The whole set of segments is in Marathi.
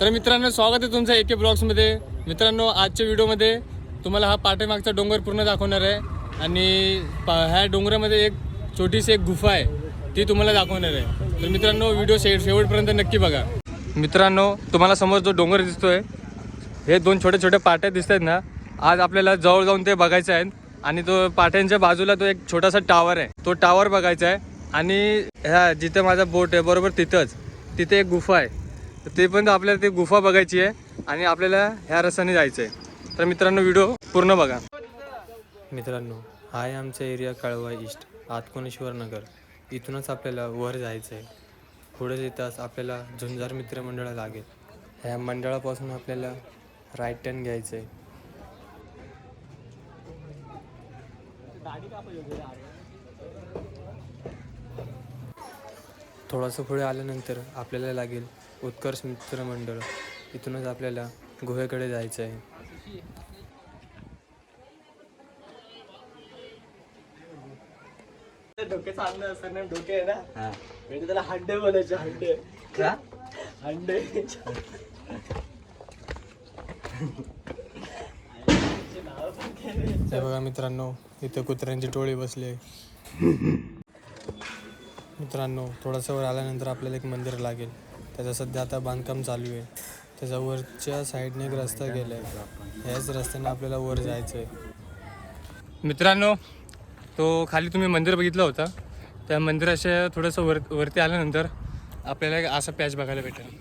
तर मित्रांनो स्वागत आहे तुमचं एके ब्लॉग्समध्ये मित्रांनो आजच्या व्हिडिओमध्ये तुम्हाला हा पाठीमागचा डोंगर पूर्ण दाखवणार आहे. आणि पा ह्या डोंगरामध्ये एक छोटीशी एक गुफा आहे ती तुम्हाला दाखवणार आहे. तर मित्रांनो व्हिडिओ शे शेवटपर्यंत नक्की बघा. मित्रांनो तुम्हाला समोर जो डोंगर दिसतोय हे दोन छोटे छोटे पाट्या दिसत आहेत ना आज आपल्याला जवळ जाऊन ते बघायचे आहेत. आणि तो पाट्यांच्या बाजूला तो एक छोटासा टावर आहे. तो टावर बघायचा आहे. आणि ह्या जिथे माझा बोट आहे बरोबर तिथंच तिथे एक गुफा आहे. तर ते पण आपल्याला ती गुफा बघायची आहे आणि आपल्याला ह्या रस्त्याने जायचं आहे तर मित्रांनो व्हिडिओ पूर्ण बघा. मित्रांनो हा आहे आमचा एरिया कळवा ईस्ट आतकोणेश्वर नगर. इथूनच आपल्याला वर जायचं आहे पुढे येताच आपल्याला झुंजार मित्रमंडळ लागेल. ह्या मंडळापासून आपल्याला राईट टर्न घ्यायचं आहे थोडंसं पुढे आल्यानंतर आपल्याला लागेल उत्कर्ष मित्रमंडळ इथूनच आपल्याला गुहेकडे जायचं आहे. डोके चांगलं असतं ना डोके आहे ना? म्हणजे त्याला हंडे बोलायचे हंडे. हंडे. हे बघा मित्रांनो इथं कुत्र्यांची टोळी बसली मित्रांनो थोडंसं वर आल्यानंतर आपल्याला एक मंदिर लागेल. त्याचं सध्या आता बांधकाम चालू आहे. त्याच्या वरच्या साईडने एक रस्ता गेला आहे ह्याच रस्त्याने आपल्याला वर जायचं आहे मित्रांनो तो खाली तुम्ही मंदिर बघितलं होतं. त्या मंदिराच्या थोडंसं वर वरती आल्यानंतर आपल्याला एक असा पॅच बघायला भेटेल.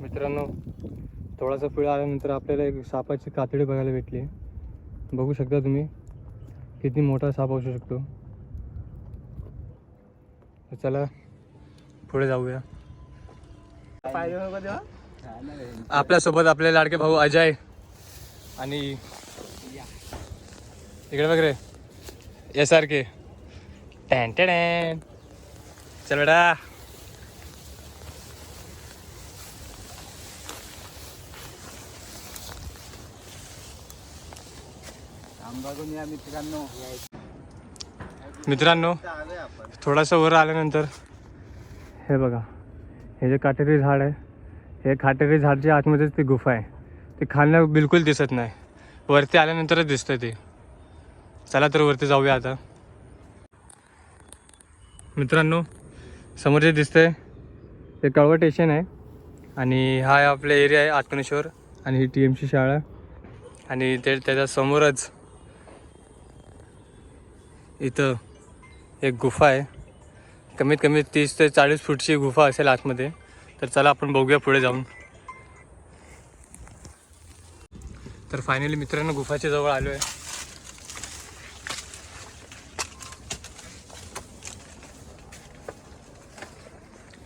मित्रांनो थोडासा पिळा आल्यानंतर आपल्याला एक सापाची कातडी बघायला भेटली. बघू शकता तुम्ही. किती मोठा साप असू हो शकतो हो? तर चला पुढे जाऊया. आपल्यासोबत आपले लाडके भाऊ अजय आणि इकडे वगैरे एस आर के टॅन टॅन. चल बेटा. आंबागून या मित्रांनो मित्रांनो थोडासा वर आल्यानंतर हे बघा हे जे काटेरी झाड आहे हे काटेरी झाडच्या आतमध्येच ती गुफा आहे ते खालनं बिलकुल दिसत नाही. वरती आल्यानंतरच दिसतं ते. चला तर वरती जाऊया आता. मित्रांनो समोर जे दिसतंय ते कळवा स्टेशन आहे आणि हा आपला एरिया आहे आत्मनेश्वर आणि ही टी एमची शाळा. आणि ते त्याच्या समोरच इथं एक गुफा आहे. कमीत कमी तीस ते चाळीस फूटची गुफा असेल आतमध्ये. तर चला आपण बघूया पुढे जाऊन. तर फायनली मित्रांनो गुफाच्या जवळ आलो आहे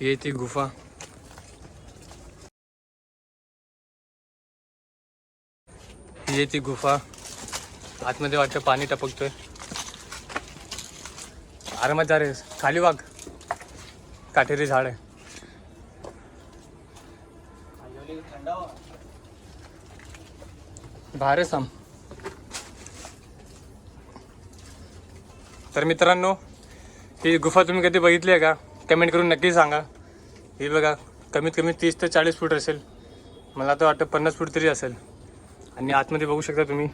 ये ती गुफा. ये ती गुफा. आतमध्ये वाटतं पाणी टपकतोय. आरामात जा रे. खाली वाघ. काटेरी झाड आहे. भारे साम. तर मित्रांनो ही गुफा तुम्ही कधी बघितली आहे का? कमेंट करून नक्की सांगा. ही बघा कमीत कमी तीस ते चाळीस फूट असेल. मला तर वाटतं पन्नास फूट तरी असेल. आणि आतमध्ये बघू शकता तुम्ही.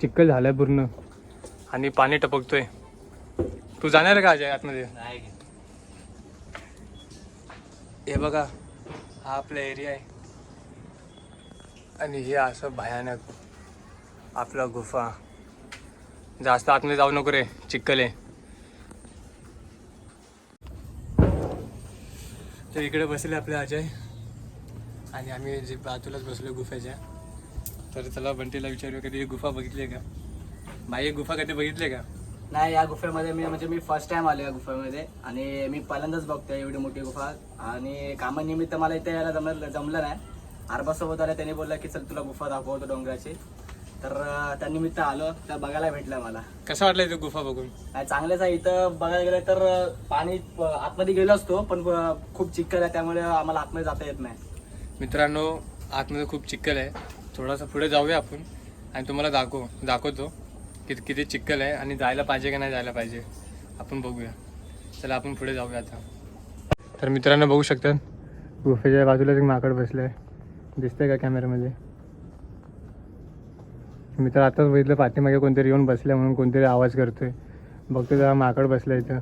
चिखल झालं आहे पूर्ण. आणि पाणी टपकतोय. तू जाणार का अजय आतमध्ये? हे बघा हा आपला एरिया आहे. आणि हे असं भयानक आपला गुफा. जास्त आतमध्ये जाऊ नको रे चिक्कल आहे. तर इकडे बसले आपले अजय आणि आम्ही जे बाजूलाच बसलो गुफाच्या. तर चला बंटीला विचारूया कधी गुफा बघितली का? बाई गुफा कधी बघितली का? नाही या गुफेमध्ये मी म्हणजे मी फर्स्ट टाइम आलो या गुफेमध्ये आणि मी पहिल्यांदाच बघतोय एवढी मोठी गुफा. आणि कामानिमित्त मला इथे यायला जमलं जमलं नाही. आरबासोबत आलं त्यांनी बोललं की चल तुला गुफा दाखवतो डोंगराची. तर अं, त्या निमित्त आलो. तर बघायला भेटलं मला. कसं वाटलं इथे गुफा बघून? नाही चांगलंच आहे. इथं बघायला गेलं तर पाणी आतमध्ये गेलो असतो पण खूप चिखल आहे. त्यामुळे आम्हाला आतमध्ये जाता येत नाही. मित्रांनो आतमध्ये खूप चिखल आहे. थोडासा पुढे जाऊया आपण. आणि तुम्हाला दाखव दाखवतो. किती किती चिक्कल आहे आणि जायला पाहिजे की नाही जायला पाहिजे. आपण बघूया. चला आपण पुढे जाऊया आता. तर मित्रांनो बघू शकतात गुफेच्या बाजूलाच एक माकड बसलं आहे दिसतंय का कॅमेऱ्यामध्ये मित्र आताच बघितलं पाठीमागे कोणतरी येऊन बसलं म्हणून कोणतरी आवाज करतोय. बघतो जरा माकड बसलं इथं.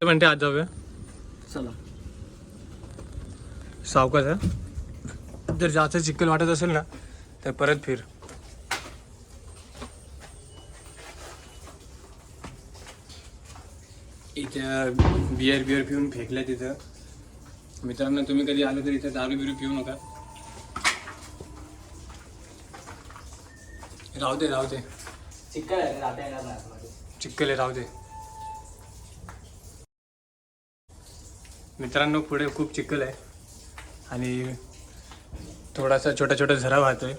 ते म्हणते आज जाऊया. चला. सावकाश जर जास्त चिखल वाटत असेल ना तर परत फिर. इथं बिअर बिअर पिऊन फेकल्या तिथं. मित्रांनो तुम्ही कधी आलो तर इथं दारू बिरू पिऊ नका. राहू दे राहू दे. चिक्कल आहे राहू दे. मित्रांनो पुढे खूप चिखल आहे. आणि थोडासा छोटा छोटा झरा वाहतोय.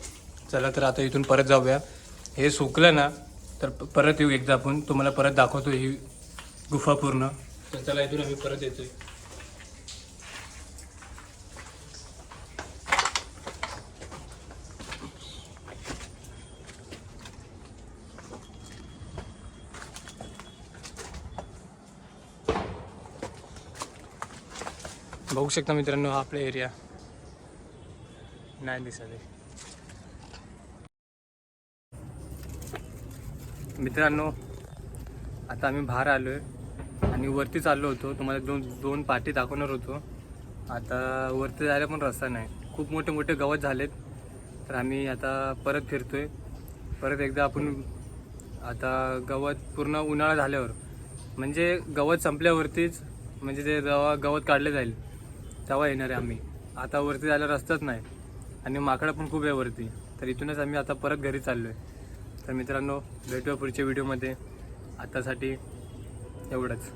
चला तर आता इथून परत जाऊया. हे सुकलं ना तर परत येऊ एकदा आपण. तुम्हाला परत दाखवतो ही गुफा पूर्ण. तर चला इथून आम्ही परत येतोय. बघू शकता मित्रांनो हा आपला एरिया नाही दिसत मित्रांनो आता आम्ही बाहेर आलो आहे आणि वरती चाललो होतो. तुम्हाला दोन दोन पाठी दाखवणार होतो. आता वरती जायला पण रस्ता नाही. खूप मोठे मोठे गवत झालेत. तर आम्ही आता परत फिरतो आहे परत एकदा आपण आता गवत पूर्ण उन्हाळा झाल्यावर म्हणजे गवत संपल्यावरतीच म्हणजे ते जेव्हा गवत काढले जाईल तेव्हा येणार आहे आम्ही. आता वरती जायला रस्ताच नाही. आणि माकडं पण खूप आहे वरती. तर इथूनच आम्ही आता परत घरी चाललो आहे तर मित्रांनो भेटूया पुढच्या व्हिडिओमध्ये आतासाठी एवढंच.